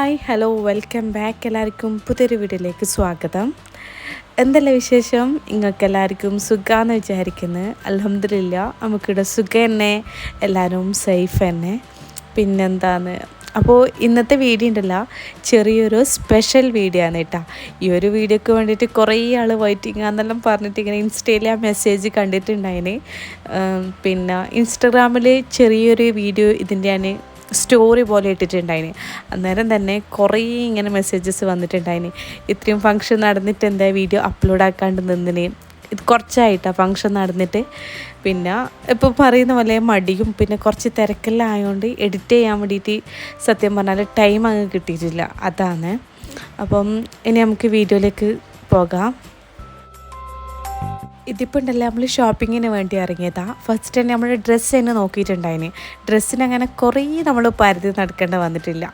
Hi hello welcome back എല്ലാവർക്കും പുതിയൊരു വീഡിയോയിലേക്ക് സ്വാഗതം. എന്തല്ല വിശേഷം? നിങ്ങൾക്ക് എല്ലാവർക്കും സുഖമാണെന്ന് വിചാരിക്കുന്നത് അലഹമില്ല നമുക്കിവിടെ സുഖം തന്നെ എല്ലാവരും സേഫ് തന്നെ പിന്നെന്താണ്? അപ്പോൾ ഇന്നത്തെ വീഡിയോ ഉണ്ടല്ല ചെറിയൊരു സ്പെഷ്യൽ വീഡിയോ ആണ് കേട്ടോ. ഈ ഒരു വീഡിയോക്ക് വേണ്ടിയിട്ട് കുറേ ആൾ വെയിറ്റിംഗ് ആണെന്നെല്ലാം പറഞ്ഞിട്ട് ഇങ്ങനെ ഇൻസ്റ്റയിൽ ആ മെസ്സേജ് കണ്ടിട്ടുണ്ടായിന്. പിന്നെ ഇൻസ്റ്റഗ്രാമിൽ ചെറിയൊരു വീഡിയോ ഇതിന്റെ ഞാൻ സ്റ്റോറി പോലെ ഇട്ടിട്ടുണ്ടായിന്. അന്നേരം തന്നെ കുറേ ഇങ്ങനെ മെസ്സേജസ് വന്നിട്ടുണ്ടായിന്. ഇത്രയും ഫങ്ഷൻ നടന്നിട്ട് എന്താ വീഡിയോ അപ്ലോഡ് ആക്കാണ്ട് നിന്നിന്. ഇത് കുറച്ചായിട്ടാണ് ഫങ്ഷൻ നടന്നിട്ട്. പിന്നെ ഇപ്പോൾ പറയുന്ന പോലെ മടിയും പിന്നെ കുറച്ച് തിരക്കെല്ലാം ആയതുകൊണ്ട് എഡിറ്റ് ചെയ്യാൻ വേണ്ടിയിട്ട് സത്യം പറഞ്ഞാൽ ടൈം അങ്ങ് കിട്ടിയിട്ടില്ല. അതാണ്. അപ്പം ഇനി നമുക്ക് വീഡിയോയിലേക്ക് പോകാം. ഇതിപ്പോൾ ഉണ്ടല്ലോ നമ്മൾ ഷോപ്പിങ്ങിന് വേണ്ടി ഇറങ്ങിയതാ. ഫസ്റ്റ് തന്നെ നമ്മൾ ഡ്രസ്സ് തന്നെ നോക്കിയിട്ടുണ്ടായിന്. ഡ്രസ്സിന് അങ്ങനെ കുറേ നമ്മൾ പരിധി നടക്കേണ്ട വന്നിട്ടില്ല.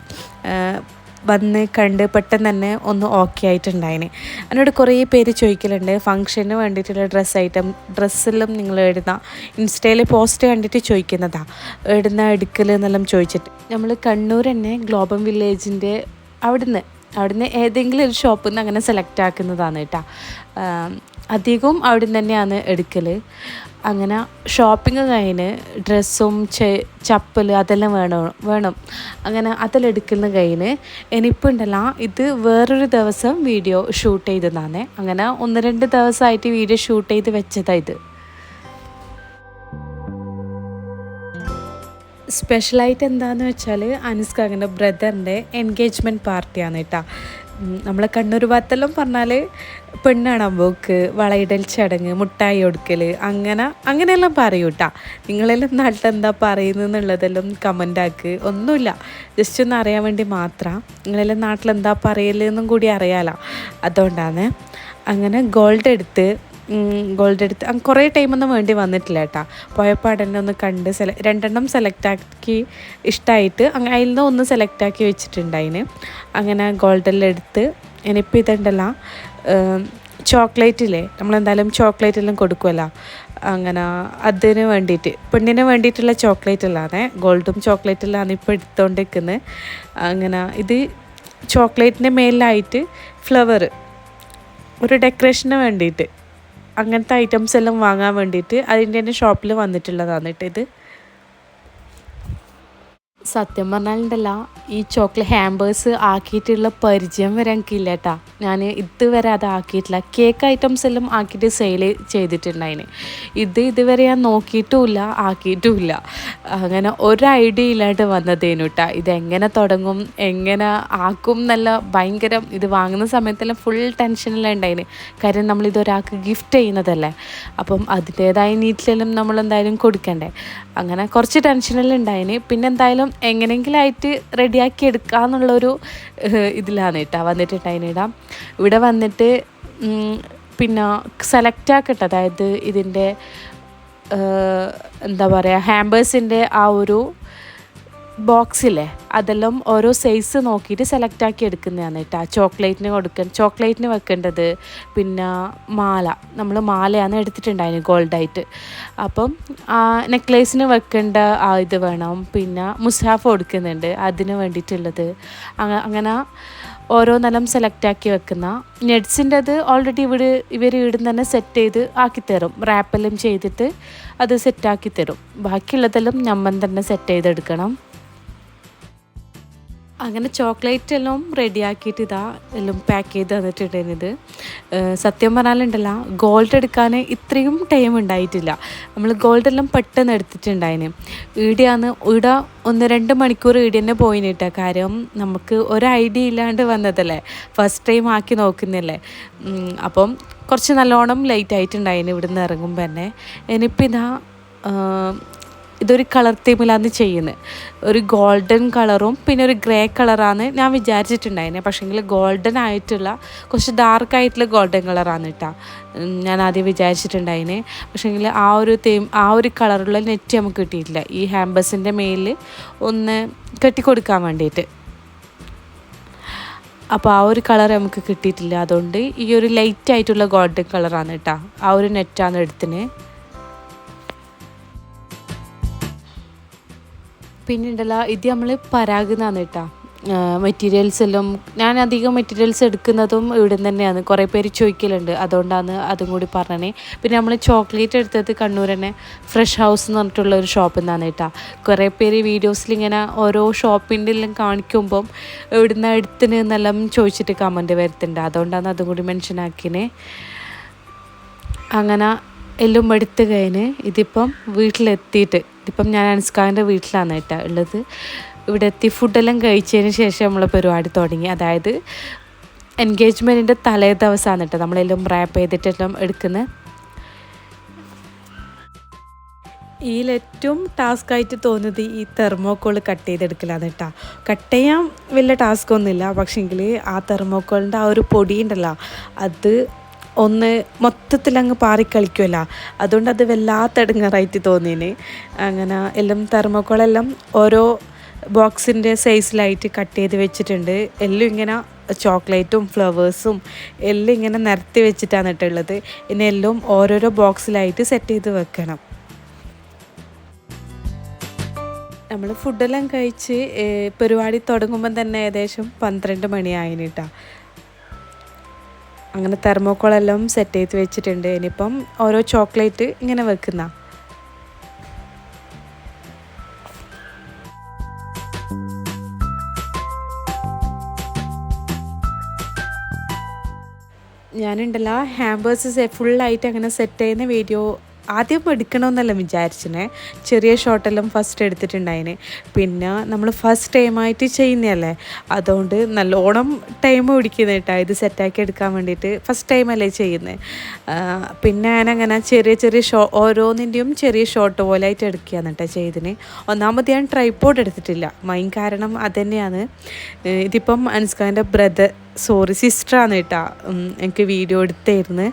വന്ന് കണ്ട് പെട്ടെന്ന് തന്നെ ഒന്ന് ഓക്കെ ആയിട്ടുണ്ടായിന്. എന്നോട് കുറേ പേര് ചോദിക്കലുണ്ട്. ഫംഗ്ഷന് വേണ്ടിയിട്ടുള്ള ഡ്രസ്സ് ഐറ്റം ഡ്രസ്സെല്ലാം നിങ്ങൾ ഇടുന്ന ഇൻസ്റ്റയിൽ പോസ്റ്റ് കണ്ടിട്ട് ചോദിക്കുന്നതാ. ഇടുന്ന എടുക്കൽ എന്നെല്ലാം ചോദിച്ചിട്ട്. നമ്മൾ കണ്ണൂർ തന്നെ ഗ്ലോബൽ വില്ലേജിന്റെ അവിടുന്ന് അവിടുന്ന് ഏതെങ്കിലും ഒരു ഷോപ്പിൽ നിന്ന് അങ്ങനെ സെലക്ട് ആക്കുന്നതാണ് കേട്ടോ. അധികവും അവിടെ തന്നെയാണ് എടുക്കൽ അങ്ങനെ ഷോപ്പിംഗ് കഴിഞ്ഞ് ഡ്രസ്സും ചപ്പൽ അതെല്ലാം വേണം വേണം. അങ്ങനെ അതെല്ലാം എടുക്കുന്ന കഴിഞ്ഞ് ഇനിയിപ്പോൾ ഉണ്ടല്ലോ ഇത് വേറൊരു ദിവസം വീഡിയോ ഷൂട്ട് ചെയ്തതാണ്. അങ്ങനെ ഒന്ന് രണ്ട് ദിവസമായിട്ട് വീഡിയോ ഷൂട്ട് ചെയ്ത് വെച്ചതാണ് ഇത്. സ്പെഷ്യലായിട്ട് എന്താന്ന് വെച്ചാൽ അനുസ്കാകിന്റെ ബ്രദറിന്റെ എൻഗേജ്മെന്റ് പാർട്ടിയാണ് കേട്ടോ. നമ്മളെ കണ്ണൂർ ഭാഗത്തെല്ലാം പറഞ്ഞാൽ പെണ്ണാണ് പോക്ക് വളയിടൽ ചടങ്ങ് മുട്ടായി കൊടുക്കൽ അങ്ങനെ അങ്ങനെയെല്ലാം പറയൂ കേട്ടോ നിങ്ങളെല്ലാം നാട്ടിൽ എന്താ പറയുന്നതെന്നുള്ളതെല്ലാം കമന്റ് ആക്ക്. ഒന്നുമില്ല. ജസ്റ്റ് ഒന്ന് അറിയാൻ വേണ്ടി മാത്രം. നിങ്ങളെല്ലാം നാട്ടിൽ എന്താ പറയലെന്നും കൂടി അറിയാലോ. അതുകൊണ്ടാണ് അങ്ങനെ ഗോൾഡ് എടുത്ത് ഗോൾഡ് എടുത്ത്. കുറേ ടൈമൊന്നും വേണ്ടി വന്നിട്ടില്ല കേട്ടോ. പോയപ്പോൾ തന്നെ ഒന്ന് കണ്ട് സെല രണ്ടെണ്ണം സെലക്ട് ആക്കി ഇഷ്ടമായിട്ട് അങ്ങനെ അതിൽ നിന്ന് ഒന്ന് സെലക്ട് ആക്കി വെച്ചിട്ടുണ്ടായിന്. അങ്ങനെ ഗോൾഡെല്ലാം എടുത്ത്. ഇനിയിപ്പോൾ ഇതുണ്ടല്ലോ ചോക്ലേറ്റില്ലേ നമ്മളെന്തായാലും ചോക്ലേറ്റ് എല്ലാം കൊടുക്കുമല്ലോ അങ്ങനെ അതിന് വേണ്ടിയിട്ട് പെണ്ണിന് വേണ്ടിയിട്ടുള്ള ചോക്ലേറ്റ് അല്ലാതെ ഗോൾഡും ചോക്ലേറ്റ് അല്ലാതെ ഇപ്പോൾ എടുത്തുകൊണ്ടിരിക്കുന്നത് അങ്ങനെ ഇത് ചോക്ലേറ്റിന്റെ മേലിലായിട്ട് ഫ്ലവർ ഒരു ഡെക്കറേഷന് വേണ്ടിയിട്ട്. അങ്ങനത്തെ ഐറ്റംസ് എല്ലാം വാങ്ങാൻ വേണ്ടിയിട്ട് അതിന്റെ തന്നെ ഷോപ്പിൽ വന്നിട്ടുള്ളതാണ് കേട്ടോ ഇത്. സത്യം പറഞ്ഞാലുണ്ടല്ല ഈ ചോക്ലേറ്റ് ഹാമ്പേഴ്സ് ആക്കിയിട്ടുള്ള പരിചയം വരെ എനിക്കില്ല കേട്ടാ. ഞാൻ ഇതുവരെ അത് ആക്കിയിട്ടില്ല. കേക്ക് ഐറ്റംസ് എല്ലാം ആക്കിയിട്ട് സെയിൽ ചെയ്തിട്ടുണ്ടായിന്. ഇത് ഇതുവരെ ഞാൻ നോക്കിയിട്ടുമില്ല ആക്കിയിട്ടുമില്ല. അങ്ങനെ ഒരു ഐഡിയ ഇല്ലാണ്ട് വന്നതേനു കേട്ടാ. ഇതെങ്ങനെ തുടങ്ങും എങ്ങനെ ആക്കും നല്ല ഭയങ്കരം ഇത് വാങ്ങുന്ന സമയത്തെല്ലാം ഫുൾ ടെൻഷനെല്ലാം ഉണ്ടായിന്. കാര്യം നമ്മൾ ഇതൊരാൾക്ക് ഗിഫ്റ്റ് ചെയ്യുന്നതല്ലേ. അപ്പം അതിന്റേതായ നീറ്റിലെല്ലാം നമ്മൾ എന്തായാലും കൊടുക്കണ്ടേ. അങ്ങനെ കുറച്ച് ടെൻഷനെല്ലാം ഉണ്ടായിന്. പിന്നെ എന്തായാലും എങ്ങനെയെങ്കിലായിട്ട് റെഡിയാക്കി എടുക്കാമെന്നുള്ളൊരു ഇതിലാണ് കേട്ടോ. വന്നിട്ട് ടൈനിടാം ഇവിടെ വന്നിട്ട് പിന്നെ സെലക്റ്റ് ആക്കട്ടെ അതായത് ഇതിന്റെ എന്താ പറയുക ഹാമ്പേഴ്സിന്റെ ആ ഒരു ബോക്സില്ലേ അതെല്ലാം ഓരോ സൈസ് നോക്കിയിട്ട് സെലക്ട് ആക്കി എടുക്കുന്നതാണ് കേട്ടോ ചോക്ലേറ്റിന് കൊടുക്കാൻ ചോക്ലേറ്റിന് വെക്കേണ്ടത് പിന്നെ മാല. നമ്മൾ മാലയാണ് എടുത്തിട്ടുണ്ടായിരുന്നു ഗോൾഡായിട്ട് അപ്പം നെക്ലേസിന് വെക്കേണ്ട ആ ഇത് വേണം. പിന്നെ മുസാഫ് കൊടുക്കുന്നുണ്ട്. അതിന് വേണ്ടിയിട്ടുള്ളത്. അങ്ങനെ ഓരോ നിലം സെലക്ട് ആക്കി വെക്കുന്ന. നെഡ്സിന്റെത് ഓൾറെഡി ഇവിടെ ഇവർ ഇവിടുന്ന് തന്നെ സെറ്റ് ചെയ്ത് ആക്കിത്തരും റാപ്പെല്ലാം ചെയ്തിട്ട് അത് സെറ്റാക്കി തരും. ബാക്കിയുള്ളതെല്ലാം നമ്മൾ തന്നെ സെറ്റ് ചെയ്തെടുക്കണം. അങ്ങനെ ചോക്ലേറ്റ് എല്ലാം റെഡിയാക്കിയിട്ട് ഇതാ എല്ലാം പാക്ക് ചെയ്ത് തന്നിട്ടുണ്ടായിരുന്നത്. സത്യം പറഞ്ഞാലുണ്ടല്ല ഗോൾഡ് എടുക്കാൻ ഇത്രയും ടൈം ഉണ്ടായിട്ടില്ല. നമ്മൾ ഗോൾഡ് എല്ലാം പെട്ടെന്ന് എടുത്തിട്ടുണ്ടായിന്. ഈടെയാണ് ഈട ഒന്ന് രണ്ട് മണിക്കൂർ ഈടെ തന്നെ പോയിന് കേട്ടോ കാര്യം നമുക്ക് ഒരു ഐഡിയ ഇല്ലാണ്ട് വന്നതല്ലേ? ഫസ്റ്റ് ടൈം ആക്കി നോക്കുന്നല്ലേ? അപ്പം കുറച്ച് നല്ലോണം ലേറ്റ് ആയിട്ടുണ്ടായിന് ഇവിടുന്ന് ഇറങ്ങുമ്പോൾ തന്നെ ഇനിയിപ്പോൾ ഇതാ ഇതൊരു കളർ തീമിലാണ് ചെയ്യുന്നത് ഒരു ഗോൾഡൻ കളറും പിന്നെ ഒരു ഗ്രേ കളറാണ് ഞാൻ വിചാരിച്ചിട്ടുണ്ടായിരുന്നത് പക്ഷേങ്കിൽ ഗോൾഡൻ ആയിട്ടുള്ള കുറച്ച് ഡാർക്ക് ആയിട്ടുള്ള ഗോൾഡൻ കളറാണ് കേട്ടോ ഞാൻ ആദ്യം വിചാരിച്ചിട്ടുണ്ടായിന് പക്ഷേങ്കിൽ ആ ഒരു തീം ആ ഒരു കളറുള്ള നെറ്റ് നമുക്ക് കിട്ടിയിട്ടില്ല. ഈ ഹാമ്പസിന്റെ മേലിൽ ഒന്ന് കെട്ടിക്കൊടുക്കാൻ വേണ്ടിയിട്ട് അപ്പോൾ ആ ഒരു കളർ നമുക്ക് കിട്ടിയിട്ടില്ല. അതുകൊണ്ട് ഈ ഒരു ലൈറ്റ് ആയിട്ടുള്ള ഗോൾഡൻ കളറാണ് കേട്ടോ ആ ഒരു നെറ്റാണ് എടുത്തിന്. പിന്നെ ഉണ്ടല്ലോ ഇത് നമ്മൾ പരാഗുന്നാണ് കേട്ടോ. മെറ്റീരിയൽസ് എല്ലാം ഞാൻ അധികം മെറ്റീരിയൽസ് എടുക്കുന്നതും ഇവിടെ തന്നെയാണ്. കുറേ പേര് ചോദിക്കലുണ്ട്. അതുകൊണ്ടാണ് അതും കൂടി പറഞ്ഞത്. പിന്നെ നമ്മൾ ചോക്ലേറ്റ് എടുത്തത് കണ്ണൂർ തന്നെ ഫ്രഷ് ഹൗസ് എന്ന് പറഞ്ഞിട്ടുള്ള ഒരു ഷോപ്പിൽ നിന്നാണ് കേട്ടോ. കുറേ പേര് വീഡിയോസിൽ ഇങ്ങനെ ഓരോ ഷോപ്പിന്റെ എല്ലാം കാണിക്കുമ്പം ഇവിടുന്ന് എടുത്തിന് എന്നെല്ലാം ചോദിച്ചിട്ട് കമന്റ് വരുത്തുന്നുണ്ട്. അതുകൊണ്ടാണ് അതും കൂടി മെൻഷൻ ആക്കിനെ അങ്ങനെ എല്ലാം എടുത്ത് കഴിഞ്ഞ് ഇതിപ്പം വീട്ടിലെത്തിയിട്ട് ഇതിപ്പം ഞാൻ അനുസ്കാറിന്റെ വീട്ടിലാണ് കേട്ടോ ഉള്ളത്. ഇവിടെ എത്തി ഫുഡെല്ലാം കഴിച്ചതിന് ശേഷം നമ്മൾ പരിപാടി തുടങ്ങി. അതായത് എൻഗേജ്മെന്റിന്റെ തലേ ദിവസമാണ് കേട്ടോ നമ്മളെല്ലാം റാപ്പ് ചെയ്തിട്ടെല്ലാം എടുക്കുന്നത് ഇതിലേറ്റവും ടാസ്ക് ആയിട്ട് തോന്നുന്നത് ഈ തെർമോക്കോൾ കട്ട് ചെയ്തെടുക്കലാണ് കേട്ടോ. കട്ട് ചെയ്യാൻ വലിയ ടാസ്ക് ഒന്നുമില്ല. പക്ഷേങ്കിൽ ആ തെർമോക്കോളിന്റെ ആ ഒരു പൊടി ഉണ്ടല്ലോ അത് ഒന്ന് മൊത്തത്തിൽ അങ്ങ് പാറിക്കളിക്കുമല്ലോ അതുകൊണ്ട് അത് വല്ലാത്ത ഇടങ്ങാറായിട്ട് തോന്നിന് അങ്ങനെ എല്ലാം തെർമോക്കോളെല്ലാം ഓരോ ബോക്സിന്റെ സൈസിലായിട്ട് കട്ട് ചെയ്ത് വെച്ചിട്ടുണ്ട്. എല്ലാം ഇങ്ങനെ ചോക്ലേറ്റും ഫ്ലവേഴ്സും എല്ലാം ഇങ്ങനെ നിരത്തി വെച്ചിട്ടാണ് ഇട്ടുള്ളത്. ഇനി എല്ലാം ഓരോരോ ബോക്സിലായിട്ട് സെറ്റ് ചെയ്ത് വെക്കണം. നമ്മൾ ഫുഡെല്ലാം കഴിച്ച് പരിപാടി തുടങ്ങുമ്പം തന്നെ ഏകദേശം പന്ത്രണ്ട് മണിയായിന് കേട്ടോ അങ്ങനെ തെർമോക്കോളെല്ലാം സെറ്റ് ചെയ്ത് വെച്ചിട്ടുണ്ട്. ഇനിയിപ്പം ഓരോ ചോക്ലേറ്റ് ഇങ്ങനെ വെക്കുന്ന. ഞാനുണ്ടല്ലോ ഹാമ്പേഴ്സ് ഫുള്ളായിട്ട് അങ്ങനെ സെറ്റ് ചെയ്യുന്ന വീഡിയോ ആദ്യം എടുക്കണമെന്നല്ല വിചാരിച്ചിനെ ചെറിയ ഷോട്ടെല്ലാം ഫസ്റ്റ് എടുത്തിട്ടുണ്ടായിന്. പിന്നെ നമ്മൾ ഫസ്റ്റ് ടൈമായിട്ട് ചെയ്യുന്നതല്ലേ? അതുകൊണ്ട് നല്ലോണം ടൈം പിടിക്കുന്ന കേട്ടോ ഇത് സെറ്റാക്കി എടുക്കാൻ വേണ്ടിയിട്ട് ഫസ്റ്റ് ടൈമല്ലേ ചെയ്യുന്നത് പിന്നെ ഞാനങ്ങനെ ചെറിയ ചെറിയ ഷോ ഓരോന്നിന്റെയും ചെറിയ ഷോട്ട് പോലെ ആയിട്ട് എടുക്കുകയാണ് കേട്ടോ ചെയ്തിന് ഒന്നാമത് ഞാൻ ട്രൈപ്പോഡ് എടുത്തിട്ടില്ല. മൈൻ കാരണം അതുതന്നെയാണ് ഇതിപ്പം അനുസ്കാന്റെ ബ്രദർ സോറി സിസ്റ്ററാണ് കേട്ടോ എനിക്ക് വീഡിയോ എടുത്തായിരുന്നു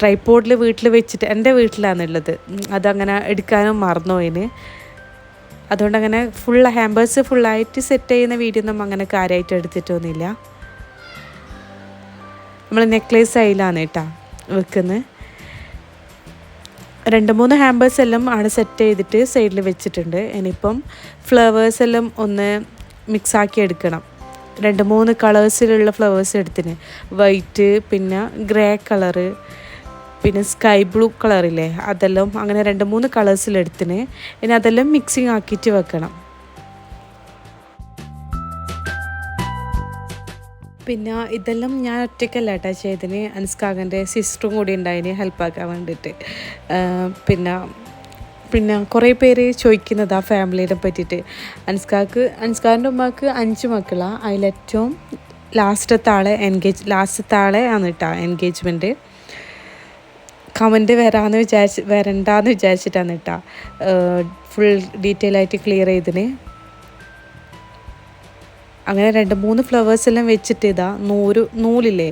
ട്രൈപ്പോഡിൽ വീട്ടിൽ വെച്ചിട്ട് എന്റെ വീട്ടിലാണുള്ളത്. അതങ്ങനെ എടുക്കാനും മറന്നുപോയിന് അതുകൊണ്ട് അങ്ങനെ ഫുൾ ഹാമ്പേഴ്സ് ഫുള്ളായിട്ട് സെറ്റ് ചെയ്യുന്ന വീഡിയോ ഒന്നും അങ്ങനെ കാര്യമായിട്ട് എടുത്തിട്ടൊന്നുമില്ല. നമ്മൾ നെക്ലേസ് അതിലാണ് കേട്ടോ വെക്കുന്നത് രണ്ട് മൂന്ന് ഹാമ്പേഴ്സ് എല്ലാം ആണ് സെറ്റ് ചെയ്തിട്ട് സൈഡിൽ വെച്ചിട്ടുണ്ട്. ഇനിയിപ്പം ഫ്ലവേഴ്സ് എല്ലാം ഒന്ന് മിക്സ് ആക്കി എടുക്കണം. രണ്ട് മൂന്ന് കളേഴ്സിലുള്ള ഫ്ലവേഴ്സ് എടുത്തിന്. വൈറ്റ് പിന്നെ ഗ്രേ കളറ് പിന്നെ സ്കൈ ബ്ലൂ കളറില്ലേ അതെല്ലാം അങ്ങനെ രണ്ട് മൂന്ന് കളേഴ്സിലെടുത്തിന് ഇനി അതെല്ലാം മിക്സിങ് ആക്കിയിട്ട് വെക്കണം. പിന്നെ ഇതെല്ലാം ഞാൻ ഒറ്റയ്ക്കല്ല കേട്ടോ ചെയ്തിന്. അനുസ്കാകന്റെ സിസ്റ്ററും കൂടി ഉണ്ടായിന് ഹെൽപ്പാക്കാൻ വേണ്ടിയിട്ട് പിന്നെ പിന്നെ കുറേ പേര് ചോദിക്കുന്നത് ആ ഫാമിലിനെ പറ്റിയിട്ട് അനുസ്കാക്ക് അൻസ്കാറിന്റെ ഉമ്മക്ക് അഞ്ച് മക്കളാണ് അതിലേറ്റവും ലാസ്റ്റത്തെ ആളെ എൻഗേജ് ലാസ്റ്റത്തെ ആളെ ആണ് കേട്ടോ എൻഗേജ്മെന്റ് കമന്റ് വരാമെന്ന് വിചാരിച്ച് വരണ്ടാന്ന് വിചാരിച്ചിട്ടാണ് കേട്ടോ. ഫുൾ ഡീറ്റെയിൽ ആയിട്ട് ക്ലിയർ ചെയ്തിന് അങ്ങനെ രണ്ട് മൂന്ന് ഫ്ലവേഴ്സ് എല്ലാം വെച്ചിട്ട് ഇതാ നൂൽ നൂലില്ലേ?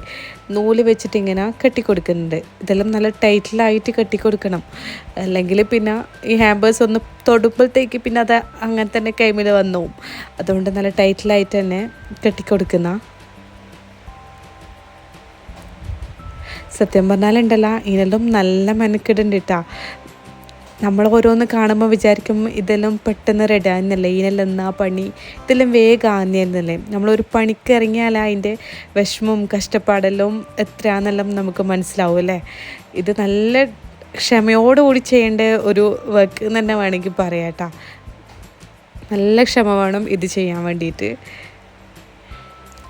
നൂൽ വെച്ചിട്ട് ഇങ്ങനെ കെട്ടിക്കൊടുക്കുന്നുണ്ട്. ഇതെല്ലാം നല്ല ടൈറ്റിലായിട്ട് കെട്ടിക്കൊടുക്കണം. അല്ലെങ്കിൽ പിന്നെ ഈ ഹാമ്പേഴ്സ് ഒന്ന് തൊടുമ്പോഴത്തേക്ക് പിന്നെ അത് അങ്ങനെ തന്നെ കൈമിൽ വന്നു. അതുകൊണ്ട് നല്ല ടൈറ്റിലായിട്ട് തന്നെ കെട്ടിക്കൊടുക്കുന്ന സത്യം പറഞ്ഞാലുണ്ടല്ല ഇതിനെല്ലാം നല്ല മെനക്കെടുണ്ട് കേട്ടാ നമ്മൾ ഓരോന്ന് കാണുമ്പോൾ വിചാരിക്കും ഇതെല്ലാം പെട്ടെന്ന് റെഡി ആകുന്നല്ലേ ഇതിനെല്ലാം എന്നാ പണി? ഇതെല്ലാം വേഗം ആകുന്നല്ലേ നമ്മളൊരു പണിക്ക് ഇറങ്ങിയാൽ അതിന്റെ വിഷമവും കഷ്ടപ്പാടെല്ലാം എത്രയാണെന്നെല്ലാം നമുക്ക് മനസ്സിലാവും അല്ലേ? ഇത് നല്ല ക്ഷമയോടുകൂടി ചെയ്യേണ്ട ഒരു വർക്ക് എന്ന് തന്നെ വേണമെങ്കിൽ പറയാം കേട്ടോ. നല്ല ക്ഷമ വേണം ഇത് ചെയ്യാൻ വേണ്ടിയിട്ട്.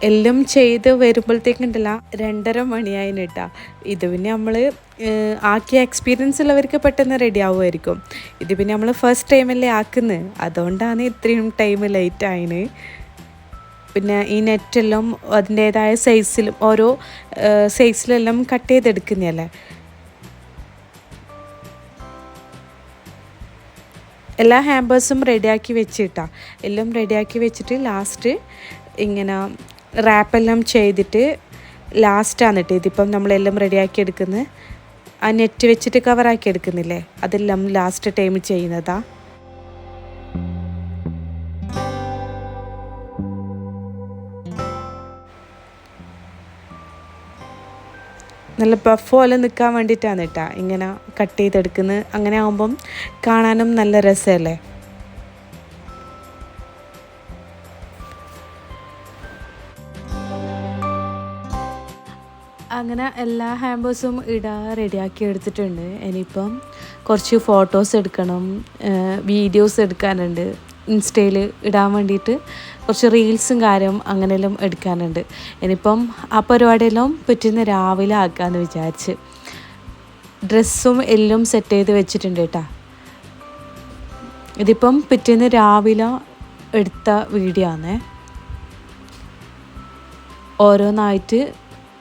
എല്ലാം ചെയ്ത് വരുമ്പോഴത്തേക്കുണ്ടല്ല രണ്ടര മണിയായിന് കേട്ടാ ഇത് പിന്നെ നമ്മൾ ആക്കിയ എക്സ്പീരിയൻസ് ഉള്ളവർക്ക് പെട്ടെന്ന് റെഡി ആവുമായിരിക്കും. ഇത് പിന്നെ നമ്മൾ ഫസ്റ്റ് ടൈമല്ലേ ആക്കുന്നത് അതുകൊണ്ടാണ് ഇത്രയും ടൈം ലേറ്റ് ആയിന്. പിന്നെ ഈ നെറ്റെല്ലാം അതിന്റേതായ സൈസിലും ഓരോ സൈസിലെല്ലാം കട്ട് ചെയ്തെടുക്കുന്നതല്ലേ? എല്ലാ ഹാമ്പേഴ്സും റെഡിയാക്കി വെച്ചിട്ടാ. എല്ലാം റെഡിയാക്കി വെച്ചിട്ട് ലാസ്റ്റ് ഇങ്ങനെ റാപ്പെല്ലാം ചെയ്തിട്ട് ലാസ്റ്റാണ് കേട്ടോ ഇതിപ്പം നമ്മളെല്ലാം റെഡിയാക്കി എടുക്കുന്നത് ആ നെറ്റ് വെച്ചിട്ട് കവറാക്കി എടുക്കുന്നില്ലേ? അതെല്ലാം ലാസ്റ്റ് ടൈം ചെയ്യുന്നതാ. നല്ല ബഫ് പോലെ നിൽക്കാൻ വേണ്ടിയിട്ടാണ് കേട്ടോ ഇങ്ങനെ കട്ട് ചെയ്തെടുക്കുന്നത് അങ്ങനെ ആകുമ്പം കാണാനും നല്ല രസമല്ലേ അങ്ങനെ എല്ലാ ഹാമ്പേഴ്സും ഇടാൻ റെഡിയാക്കി എടുത്തിട്ടുണ്ട്. ഇനിയിപ്പം കുറച്ച് ഫോട്ടോസ് എടുക്കണം വീഡിയോസ് എടുക്കാനുണ്ട്. ഇൻസ്റ്റയിൽ ഇടാൻ വേണ്ടിയിട്ട് കുറച്ച് റീൽസും കാര്യം അങ്ങനെയെല്ലാം എടുക്കാനുണ്ട്. ഇനിയിപ്പം ആ പരിപാടിയെല്ലാം പറ്റുന്ന രാവിലെ ആക്കാമെന്ന് വിചാരിച്ച്. ഡ്രസ്സും എല്ലാം സെറ്റ് ചെയ്ത് വെച്ചിട്ടുണ്ട് കേട്ടോ. ഇതിപ്പം പിറ്റേന്ന് രാവിലെ എടുത്ത വീഡിയോ ആണേ. ഓരോന്നായിട്ട്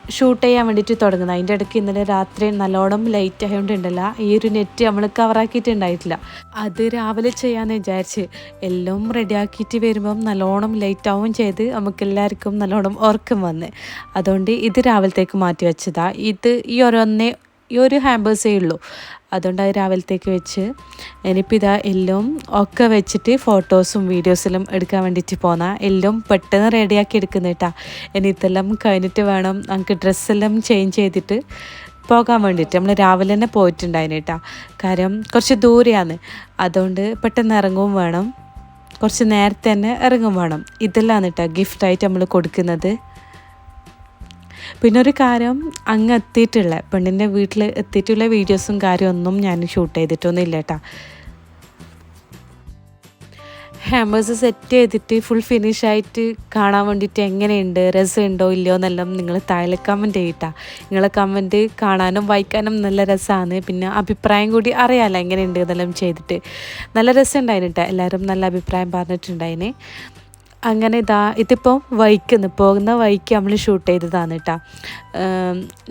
ഷൂട്ട് ചെയ്യാൻ വേണ്ടിയിട്ട് തുടങ്ങുന്നത്. അതിന്റെ ഇടയ്ക്ക് ഇന്നലെ രാത്രി നല്ലോണം ലൈറ്റ് ആയതുകൊണ്ട് ഉണ്ടല്ല ഈ ഒരു നെറ്റ് നമ്മൾ കവറാക്കിയിട്ടുണ്ടായിട്ടില്ല അത് രാവിലെ ചെയ്യാമെന്ന് വിചാരിച്ച് എല്ലാം റെഡിയാക്കിയിട്ട് വരുമ്പം നല്ലോണം ലൈറ്റ് ആവും ചെയ്ത് നമുക്ക് എല്ലാവർക്കും നല്ലോണം ഉറക്കം വന്ന്. അതുകൊണ്ട് ഇത് രാവിലത്തേക്ക് മാറ്റി വെച്ചതാണ് ഇത് ഈ ഓരോന്നേ ഈ ഒരു ഹാമ്പേഴ്സേ ഉള്ളൂ. അതുകൊണ്ട് അത് രാവിലത്തേക്ക് വെച്ച് ഇനിയിപ്പോൾ എല്ലാം ഒക്കെ വെച്ചിട്ട് ഫോട്ടോസും വീഡിയോസിലും എടുക്കാൻ വേണ്ടിയിട്ട് പോന്ന. എല്ലാം പെട്ടെന്ന് റെഡിയാക്കി എടുക്കുന്ന കേട്ടാ ഇനി ഇതെല്ലാം കഴിഞ്ഞിട്ട് വേണം നമുക്ക് ഡ്രസ്സെല്ലാം ചേഞ്ച് ചെയ്തിട്ട് പോകാൻ വേണ്ടിയിട്ട്. നമ്മൾ രാവിലെ തന്നെ പോയിട്ടുണ്ടായിന് കേട്ടാ കാര്യം കുറച്ച് ദൂരെയാണ്. അതുകൊണ്ട് പെട്ടെന്ന് ഇറങ്ങും വേണം. കുറച്ച് നേരത്തെ തന്നെ ഇറങ്ങും വേണം. ഇതെല്ലാം കേട്ടോ ഗിഫ്റ്റായിട്ട് നമ്മൾ കൊടുക്കുന്നത്. പിന്നെ ഒരു കാര്യം അങ്ങ് എത്തിയിട്ടുള്ള പെണ്ണിന്റെ വീട്ടിൽ എത്തിയിട്ടുള്ള വീഡിയോസും കാര്യമൊന്നും ഞാൻ ഷൂട്ട് ചെയ്തിട്ടൊന്നും ഇല്ല കേട്ടോ. ഹാമേഴ്സ് സെറ്റ് ചെയ്തിട്ട് ഫുൾ ഫിനിഷ് ആയിട്ട് കാണാൻ വേണ്ടിയിട്ട് എങ്ങനെയുണ്ട്? രസമുണ്ടോ ഇല്ലയോ എന്നെല്ലാം നിങ്ങൾ താഴെ കമന്റ് ചെയ്യട്ടാ. നിങ്ങളെ കമന്റ് കാണാനും വായിക്കാനും നല്ല രസമാണ്. പിന്നെ അഭിപ്രായം കൂടി അറിയാമല്ലോ എങ്ങനെയുണ്ട് എന്നെല്ലാം ചെയ്തിട്ട്. നല്ല രസമുണ്ടായിരുന്നു എല്ലാവരും നല്ല അഭിപ്രായം പറഞ്ഞിട്ടുണ്ടായിന്. അങ്ങനെ ഇതാ ഇതിപ്പോൾ വൈക്കുന്ന് പോകുന്ന വൈക്ക് നമ്മൾ ഷൂട്ട് ചെയ്തതാണ് കേട്ടോ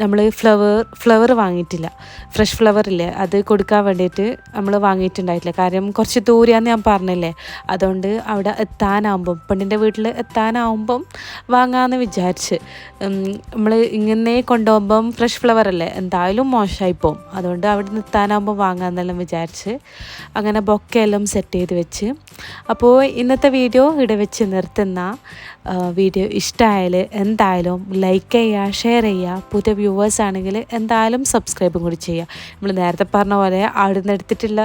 നമ്മൾ ഫ്ലവർ ഫ്ലവർ വാങ്ങിയിട്ടില്ല. ഫ്രഷ് ഫ്ലവർ ഇല്ലേ അത് കൊടുക്കാൻ വേണ്ടിയിട്ട് നമ്മൾ വാങ്ങിയിട്ടുണ്ടായിട്ടില്ല. കാര്യം കുറച്ച് ദൂരെയാന്ന് ഞാൻ പറഞ്ഞില്ലേ അതുകൊണ്ട് അവിടെ എത്താനാവുമ്പം പെണ്ണിന്റെ വീട്ടിൽ എത്താനാവുമ്പം വാങ്ങാമെന്ന് വിചാരിച്ച്. നമ്മൾ ഇങ്ങനെ കൊണ്ടുപോകുമ്പം ഫ്രഷ് ഫ്ലവർ അല്ലേ എന്തായാലും മോശമായി പോകും അതുകൊണ്ട് അവിടെ നിന്ന് എത്താനാവുമ്പം വാങ്ങാമെന്നെല്ലാം വിചാരിച്ച് അങ്ങനെ ബൊക്കെല്ലാം സെറ്റ് ചെയ്ത് വെച്ച്. അപ്പോൾ ഇന്നത്തെ വീഡിയോ ഇവിടെ വെച്ച് നിർത്തുന്ന വീഡിയോ ഇഷ്ടമായാൽ എന്തായാലും ലൈക്ക് ചെയ്യുക ഷെയർ ചെയ്യുക. പുതിയ വ്യൂവേഴ്സ് ആണെങ്കിൽ എന്തായാലും സബ്സ്ക്രൈബും കൂടി ചെയ്യുക. നമ്മൾ നേരത്തെ പറഞ്ഞ പോലെ അവിടെ നിന്ന് എടുത്തിട്ടുള്ള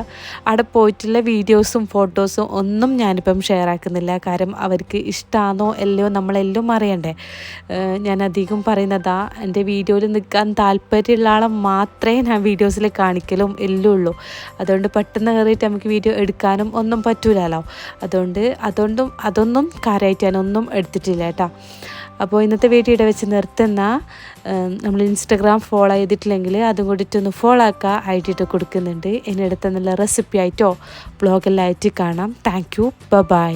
അവിടെ പോയിട്ടുള്ള വീഡിയോസും ഫോട്ടോസും ഒന്നും ഞാനിപ്പം ഷെയർ ആക്കുന്നില്ല. കാരണം അവർക്ക് ഇഷ്ടമാണോ അല്ലയോ നമ്മളെല്ലാം അറിയണ്ടേ. ഞാൻ അധികം പറയുന്നതാ എന്റെ വീഡിയോയിൽ നിൽക്കാൻ താല്പര്യമുള്ള ആളെ മാത്രമേ ഞാൻ വീഡിയോസിൽ കാണിക്കലും എല്ലാം ഉള്ളൂ അതുകൊണ്ട് പെട്ടെന്ന് കയറിയിട്ട് നമുക്ക് വീഡിയോ എടുക്കാനും ഒന്നും പറ്റൂലല്ലോ. അതുകൊണ്ട് അതുകൊണ്ടും അതൊന്നും കാര്യമായിട്ട് ഞാനൊന്നും എടുത്തിട്ടില്ല കേട്ടോ. അപ്പോൾ ഇന്നത്തെ വീഡിയോ ഇട വെച്ച് നിർത്തുന്ന നമ്മൾ ഇൻസ്റ്റഗ്രാം ഫോളോ ചെയ്തിട്ടില്ലെങ്കിൽ അതും കൂടിയിട്ടൊന്ന് ഫോളോ ആക്കുക ഐ ഡി ഇട്ട് കൊടുക്കുന്നുണ്ട്. എന്നെ അടുത്ത നല്ല റെസിപ്പി ആയിട്ടോ ബ്ലോഗെല്ലാം ആയിട്ട് കാണാം. Thank you by